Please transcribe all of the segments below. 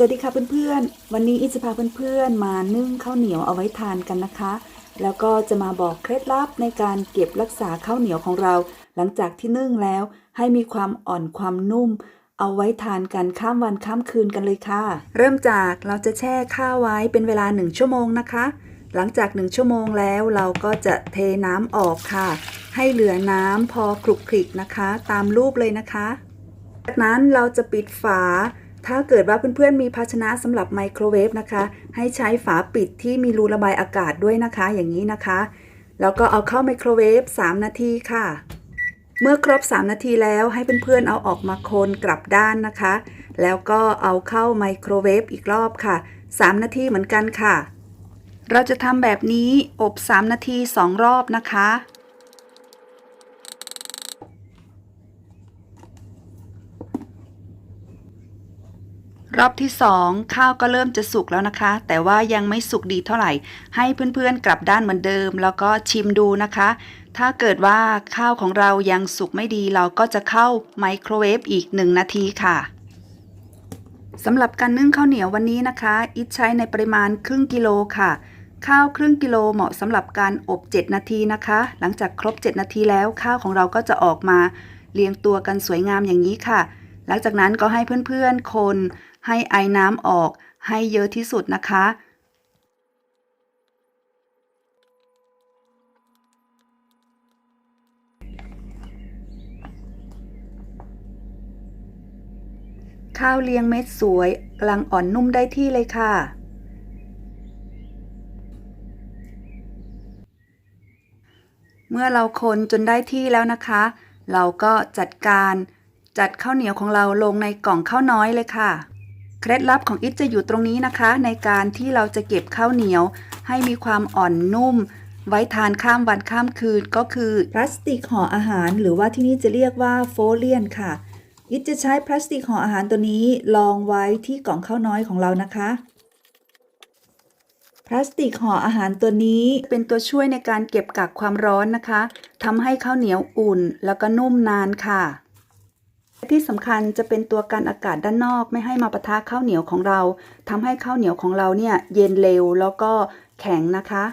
สวัสดีค่ะเพื่อนๆ วันนี้อิจะพาเพื่อนๆ มานึ่งข้าวเหนียวเอาไว้ทานกันนะคะ แล้วก็จะมาบอกเคล็ดลับในการเก็บรักษาข้าวเหนียวของเรา หลังจากที่นึ่งแล้วให้มีความอ่อนความนุ่ม เอาไว้ทานกันข้ามวันข้ามคืนกันเลยค่ะ เริ่มจากเราจะแช่ข้าวไว้เป็นเวลา 1 ชั่วโมงนะคะ หลังจาก 1 ชั่วโมงแล้วเราก็จะเทน้ำออกค่ะ ให้เหลือน้ำพอคลุกคลิกนะคะ ตามรูปเลยนะคะ จากนั้นเราจะปิดฝา ถ้าเกิดว่าเพื่อนๆมีภาชนะสำหรับไมโครเวฟนะคะ ให้ใช้ฝาปิดที่มีรูระบายอากาศด้วยนะคะ อย่างนี้นะคะ แล้วก็เอาเข้าไมโครเวฟ3 นาทีค่ะ เมื่อครบ 3 นาทีแล้วให้เพื่อนๆเอาออกมาโคนกลับด้านนะคะ แล้วก็เอาเข้าไมโครเวฟอีกรอบค่ะ 3 นาทีเหมือนกันค่ะ เราจะทำแบบนี้อบ 3 นาที 2 รอบนะคะ รอบที่ 2 ข้าวก็เริ่มจะสุกแล้วนะคะ แต่ว่ายังไม่สุกดีเท่าไหร่ ให้เพื่อนๆกลับด้านเหมือนเดิม แล้วก็ชิมดูนะคะ ถ้าเกิดว่าข้าวของเรายังสุกไม่ดีเราก็จะเข้าไมโครเวฟอีก 1 นาทีค่ะสำหรับการนึ่งข้าวเหนียววันนี้นะคะ อิทใช้ในปริมาณครึ่งกิโลค่ะ ข้าวครึ่งกิโลเหมาะสำหรับการอบ 7 นาทีนะคะ หลังจากครบ 7 นาทีแล้วข้าวของเราก็จะออกมาเรียงตัวกันสวยงามอย่างนี้ค่ะ หลังจากนั้นก็ให้เพื่อนๆคน ให้ไอ้น้ำออกให้เยอะที่สุดนะคะ ข้าวเลียงเม็ดสวยกลังอ่อนนุ่มได้ที่เลยค่ะเมื่อเราคนจนได้ที่แล้วนะคะ เราก็จัดการจัดข้าวเหนียวของเราลงในกล่องข้าวน้อยเลยค่ะ เคล็ดลับของอิทจะอยู่ตรงนี้นะคะ ในการที่เราจะเก็บข้าวเหนียว ให้มีความอ่อนนุ่ม ไว้ทานข้ามวันข้ามคืนก็คือพลาสติกห่ออาหาร หรือว่าที่นี่จะเรียกว่าโฟเลียนค่ะอิทจะใช้พลาสติกห่ออาหารตัวนี้ลองไว้ที่กล่องข้าวน้อยของเรานะคะพลาสติกห่ออาหารตัวนี้เป็นตัวช่วยในการเก็บกักความร้อนนะคะทำให้ข้าวเหนียวอุ่น แล้วก็นุ่มนานค่ะ ที่สำคัญจะเป็นตัวกันอากาศด้านนอกไม่ให้มาปะทะข้าวเหนียวของเราทำให้ข้าวเหนียวของเราเนี่ยเย็นเร็วแล้วก็แข็งนะคะ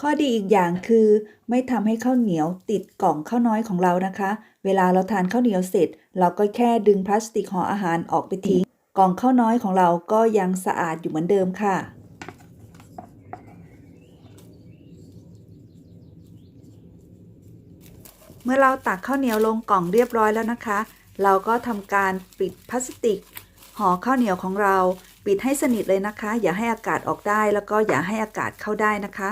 ข้อดีอีกอย่างคือ ไม่ทำให้ข้าวเหนียวติดกล่องข้าวน้อยของเรานะคะ เวลาเราทานข้าวเหนียวเสร็จ เราก็แค่ดึงพลาสติกห่ออาหารออกไปทิ้ง กล่องข้าวน้อยของเราก็ยังสะอาดอยู่เหมือนเดิมค่ะ เมื่อเราตักข้าวเหนียวลงกล่องเรียบร้อยแล้วนะคะ เราก็ทำการปิดพลาสติกห่อข้าวเหนียวของเราปิดให้สนิทเลยนะคะ อย่าให้อากาศออกได้แล้วก็อย่าให้อากาศเข้าได้นะคะ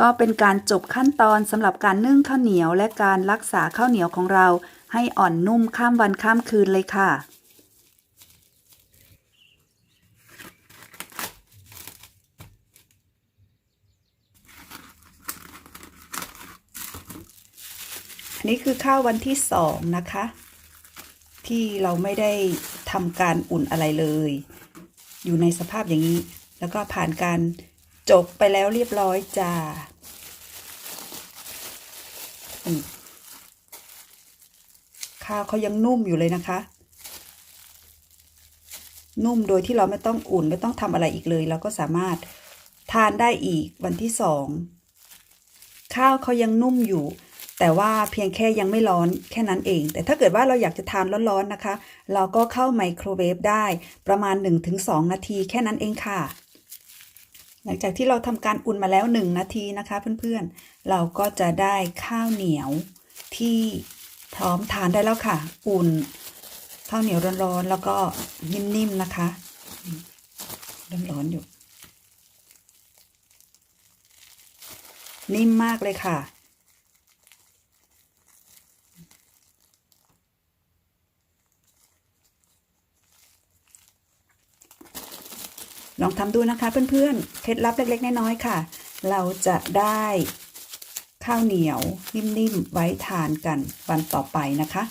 ก็เป็นการจบขั้นตอนสำหรับการนึ่งข้าวเหนียวและการรักษาข้าวเหนียวของเรา ให้อ่อนนุ่มข้ามวันข้ามคืนเลยค่ะ นนี้คือข้าววันที่สองนะคะ ที่เราไม่ได้ทำการอุ่นอะไรเลย อยู่ในสภาพอย่างนี้ แล้วก็ผ่านการจบไปแล้วเรียบร้อยจ้าข้าวเขายังนุ่มอยู่เลยนะคะ นุ่มโดยที่เราไม่ต้องอุ่นไม่ต้องทำอะไรอีกเลย เราก็สามารถทานได้อีกวันที่สองข้าวเขายังนุ่มอยู่ แต่ว่าเพียงแค่ยังไม่ร้อนแค่นั้นเอง แต่ถ้าเกิดว่าเราอยากจะทานร้อนๆนะคะ เราก็เข้าไมโครเวฟได้ประมาณ 1-2 นาทีแค่นั้นเองค่ะ หลังจากที่เราทำการอุ่นมาแล้ว 1 นาทีนะคะ เพื่อนๆ เราก็จะได้ข้าวเหนียวที่พร้อมทานได้แล้วค่ะ อุ่นข้าวเหนียวร้อนๆ แล้วก็นิ่มๆนะคะร้อนๆอยู่ นิ่มมากเลยค่ะ ลองทำดูนะคะเพื่อนๆ เคล็ดลับเล็ก ๆ น้อยๆค่ะ เราจะได้ข้าวเหนียวนิ่มๆ ไว้ทานกันวันต่อไปนะคะ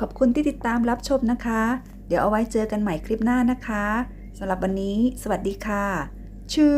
ขอบคุณที่ติดตามรับชมนะคะ เดี๋ยวเอาไว้เจอกันใหม่คลิปหน้านะคะสำหรับวันนี้ สวัสดีค่ะชื่อ